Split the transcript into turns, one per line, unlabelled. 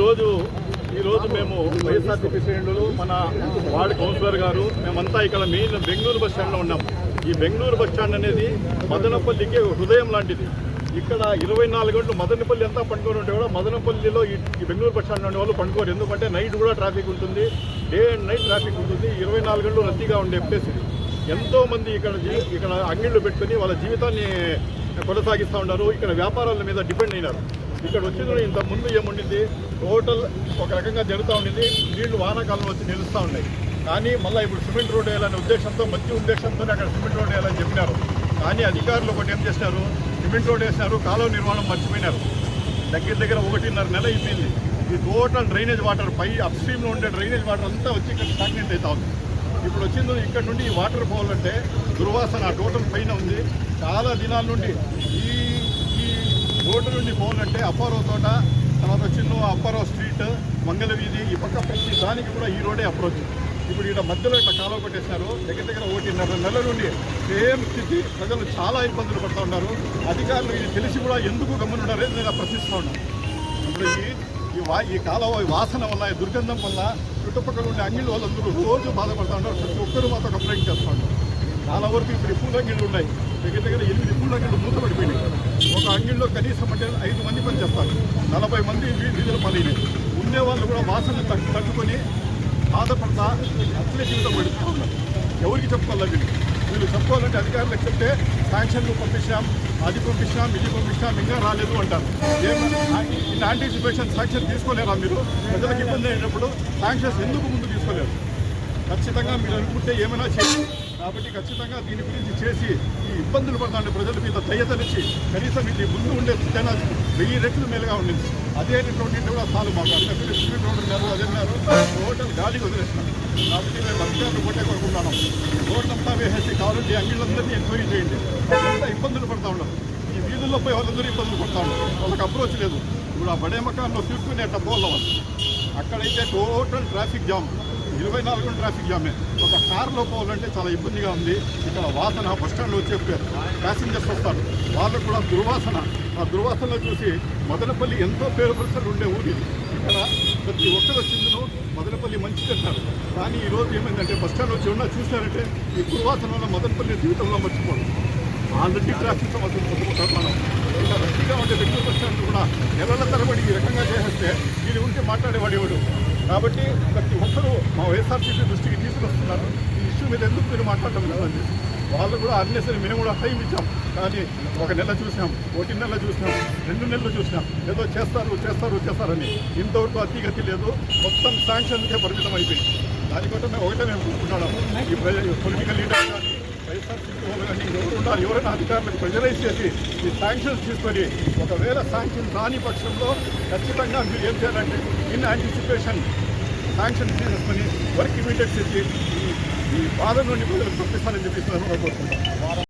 ఈరోజు ఈరోజు మేము వైఎస్ఆర్సీపీ శ్రేణులు మన వార్డు కౌన్సిలర్ గారు మేమంతా ఇక్కడ మెయిన్ బెంగళూరు బస్ స్టాండ్లో ఉన్నాం. ఈ బెంగళూరు బస్ స్టాండ్ అనేది మదనపల్లికి హృదయం లాంటిది. ఇక్కడ ఇరవై నాలుగు గంటలు మదనపల్లి ఎంత పండుకొని ఉంటే కూడా మదనపల్లిలో ఈ బెంగళూరు బస్ స్టాండ్ ఉండే వాళ్ళు పండుకోరు. ఎందుకంటే నైట్ కూడా ట్రాఫిక్ ఉంటుంది. డే అండ్ నైట్ ట్రాఫిక్ ఉంటుంది. ఇరవై నాలుగు గంటలు రద్దీగా ఉండే ప్లేస్ ఇది. ఎంతో మంది ఇక్కడ ఇక్కడ అంగిళ్ళు పెట్టుకొని వాళ్ళ జీవితాన్ని కొనసాగిస్తూ ఉన్నారు. ఇక్కడ వ్యాపారాల మీద డిపెండ్ అయినారు. ఇక్కడ వచ్చిన ఇంత ముందు ఏముండింది? టోటల్ ఒక రకంగా జరుగుతూ ఉండింది. నీళ్ళు వానాకాలం వచ్చి నిలుస్తూ ఉన్నాయి. కానీ మళ్ళీ ఇప్పుడు సిమెంట్ రోడ్ వేయాలనే ఉద్దేశంతో మంచి ఉద్దేశంతోనే అక్కడ సిమెంట్ రోడ్ వేయాలని చెప్పినారు. కానీ అధికారులు ఒకటి ఏం చేసినారు? సిమెంట్ రోడ్ వేసినారు కాలువ నిర్మాణం మర్చిపోయినారు. దగ్గర దగ్గర ఒకటిన్నర నెల అయిపోయింది. ఈ టోటల్ డ్రైనేజ్ వాటర్ పై అప్స్ట్రీమ్లో ఉండే డ్రైనేజ్ వాటర్ అంతా వచ్చి ఇక్కడ స్టాగ్నెంట్ అవుతా ఉంది. ఇప్పుడు వచ్చింది ఇక్కడ నుండి ఈ వాటర్ పోవాలంటే దుర్వాసన టోటల్ పైన ఉంది. చాలా దినాల నుండి ఈ రోడ్డు నుండి పోవాలంటే అప్పారావు తోట తర్వాత చిన్న అప్పారావు స్ట్రీట్ మంగళ వీధి ఈ పక్క ప్రతి దానికి కూడా ఈ రోడే అప్రోచ్ ఇప్పుడు ఇక్కడ మధ్యలో ఇట్లా కాలువ కొట్టేసినారు దగ్గర దగ్గర ఒకటిన్నర నెల నుండి సేమ్ స్థితి. ప్రజలు చాలా ఇబ్బందులు పడుతూ ఉన్నారు. అధికారులు ఇది తెలిసి కూడా ఎందుకు గమనున్నారో నేను ప్రశ్నిస్తూ ఉన్నాను ఇప్పుడు ఈ ఈ వా ఈ కాలువ వాసన వల్ల ఈ దుర్గంధం వల్ల చుట్టుపక్కల ఉండే అంగిళ్ళు వాళ్ళందరూ రోజు బాధపడుతూ ఉన్నారు. ప్రతి ఒక్కరు మాతో కంప్లైంట్ చేస్తూ ఉన్నారు. చాలా వరకు ఇప్పుడు పూల అంగిళ్ళు ఉన్నాయి. దగ్గర దగ్గర ఎనిమిది పూల అంగిళ్ళు మూతపడిపోయినాయి. ఒక అంగిల్లో కనీసం అంటే ఐదు మంది పని చేస్తారు. నలభై మంది వీ- పనిని ఉండే వాళ్ళు కూడా వాసన తట్టుకొని బాధపడతా అట్లే జీవితం పడుతూ ఎవరికి చెప్పుకోవాలి వీళ్ళు? వీళ్ళు చెప్పుకోవాలంటే అధికారులకు చెప్తే శాంక్షన్లు పంపించాం అది పంపించాం ఇది పంపించాం ఇంకా రాలేదు అంటారు. ఏమన్నా ఇన్ యాంటిసిపేషన్ శాంక్షన్ తీసుకోలేరా మీరు? ప్రజలకు ఇబ్బంది అయినప్పుడు శాంక్షన్స్ ఎందుకు ముందు తీసుకోలేరు? ఖచ్చితంగా మీరు అనుకుంటే ఏమైనా చేయండి. కాబట్టి ఖచ్చితంగా దీని గురించి చేసి ఈ ఇబ్బందులు పడుతుండే ప్రజల మీద దయతలిచి కనీసం ఇది ముందు ఉండే జన వెయ్యి రెట్లు మేలుగా ఉండింది. అదే రెట్లు కూడా చాలు మాకు. అక్కడ సిమెంట్ రోడ్డు ఉన్నారు అదే ఉన్నారు టోటల్ గాలికి వదిలేస్తున్నాం కాబట్టి మేము అధికారులు కొట్టే కోరుకుంటున్నాం రోడ్డు అంతా వేసేసి కావాలంటే అంగిళ్ళందరినీ ఎంక్వైరీ చేయండి. అంతా ఇబ్బందులు పడతా ఉన్నారు. ఈ వీధుల్లో పోయి వాళ్ళందరూ ఇబ్బందులు పడతా ఉన్నారు. వాళ్ళకి అప్రోచ్ లేదు. ఇప్పుడు ఆ బడే మకాన్లో తీసుకునేట పోవాలి అక్కడైతే టోటల్ ట్రాఫిక్ జామ్ ఇరవై నాలుగు ట్రాఫిక్ జామే. ఒక కార్లో పోవాలంటే చాలా ఇబ్బందిగా ఉంది. ఇక్కడ వాసన బస్ స్టాండ్లో వచ్చే ప్యాసింజర్స్ వస్తారు. వాళ్ళకు కూడా దుర్వాసన. ఆ దుర్వాసనలో చూసి మదనపల్లి ఎంతో పేరు ప్రశ్నలు ఉండే ఊరి ఇక్కడ ప్రతి ఒక్కరు వచ్చిందను మదనపల్లి మంచి అంటారు. కానీ ఈరోజు ఏమైందంటే బస్ స్టాండ్ వచ్చి ఉన్నా చూసినారంటే ఈ దుర్వాసన వల్ల మదనపల్లి జీవితంలో మర్చిపోవడం ఆల్రెడీ ట్రాఫిక్ సమస్యలు పొందుకుంటారు మనం. ఇంకా రద్దీగా ఉండే వ్యక్తుల బస్ స్టాండ్ కూడా నెలల తరబడి ఈ రకంగా చేసేస్తే వీళ్ళు ఉంటే మాట్లాడేవాడేవాడు కాబట్టి ప్రతి ఒక్కరూ మా వైఎస్ఆర్సీపీ దృష్టికి తీసుకొస్తున్నారు. ఈ ఇష్యూ మీద ఎందుకు మీరు మాట్లాడటం లేదండి? వాళ్ళు కూడా అన్నేసరి మేము కూడా టైం ఇచ్చాం. కానీ ఒక నెల చూసాం ఒకటి నెల చూసినాం రెండు నెలలు చూసినాం. ఏదో చేస్తారు చేస్తారు చేస్తారని ఇంతవరకు అతిగతి లేదు. మొత్తం శాంక్షన్కే పరిమితం అయిపోయింది. దానికోసం మేము ఒకటే మేము కూర్చున్నాము ఈ పొలిటికల్ లీడర్ కానీ ఎవరు ఉండాలి ఎవరైనా అధికారులకు ప్రెజరైజ్ చేసి ఈ శాంక్షన్స్ తీసుకొని ఒకవేళ శాంక్షన్ రాని పక్షంలో ఖచ్చితంగా మీరు ఏం చేయాలంటే ఇన్ యాంటిసిపేషన్ శాంక్షన్ తీసుకొని వర్క్ ఇమీడియట్ చేసి ఈ బాధ నుండి ప్రజలకు పంపిస్తానని చెప్పి కోరుకుంటాం